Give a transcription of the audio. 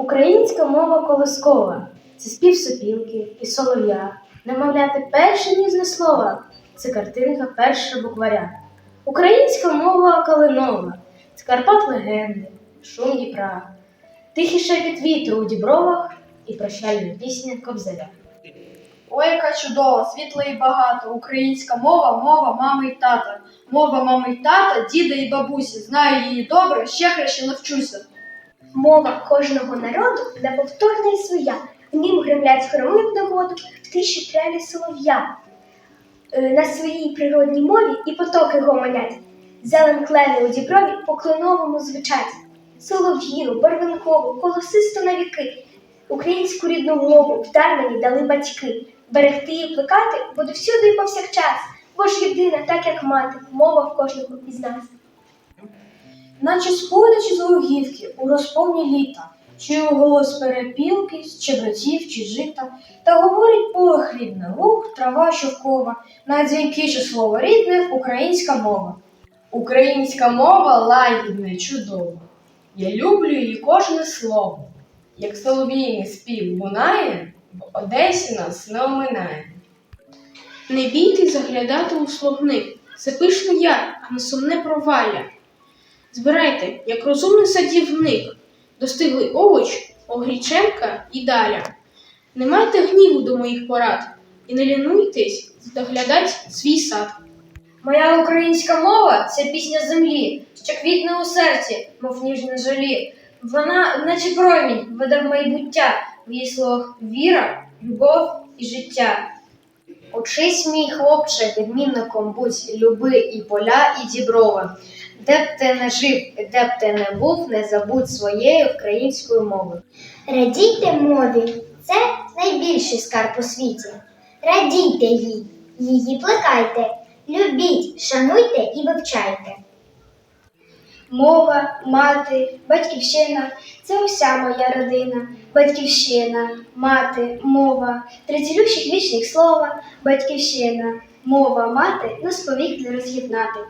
Українська мова колискова це спів сопілки і солов'я, немовляти перше ніжне слово це картинка першого букваря. Українська мова калинова, це Карпат легенди, шум Дніпра, тихий шепіт вітру у дібровах і прощальна пісня Кобзаря. Ой, яка чудова, світла і багата. Українська мова, мова мами й тата. Мова мами й тата, діда і бабусі. Знаю її добре, ще краще навчуся. Мова кожного народу неповторна і своя. В нім гремлять хроми в нагоду, в тиші трелі солов'я. Е, На своїй природній мові і потоки гомонять. Зелен клени у діброві по клиновому звучать. Солов'їну, барвинкову, колосисту на віки. Українську рідну мову в дар мені дали батьки. Берегти і плекати буду всюди і повсякчас, бо єдина, так як мати, мова в кожного із нас. Наче сходячи з лугівки у розповні літа, чую голос перепілки, з чебреців чи жита, та говорить поле хлібне, луг, трава шовкова, на дзвінки чи слово рідне, українська мова. Українська мова лагідна, чудова. Я люблю її кожне слово. Як солов'їний спів лунає, в Одесі нас не оминає. Не бійтесь заглядати у словник. Це пишний яр, а не сумне провалля. Збирайте, як розумний садівник, достиглий овоч, огріченка і даля. Не майте гніву до моїх порад і не лінуйтесь доглядать свій сад. Моя українська мова це пісня землі, що квітне у серці, мов ніжне жалі. Вона, наче промінь, веде в майбуття, в її словах віра, любов і життя. Учись, мій хлопче, відмінником будь, люби і поля, і діброва. Де б ти не жив, де б ти не був, не забудь своєї української мови. Радійте мові, це найбільший скарб у світі. Радійте їй, її плекайте, любіть, шануйте і вивчайте. Мова, мати, батьківщина це уся моя родина. Батьківщина, мати, мова, три цілющих вічних слова, батьківщина, мова, мати нас повік не роз'єднати.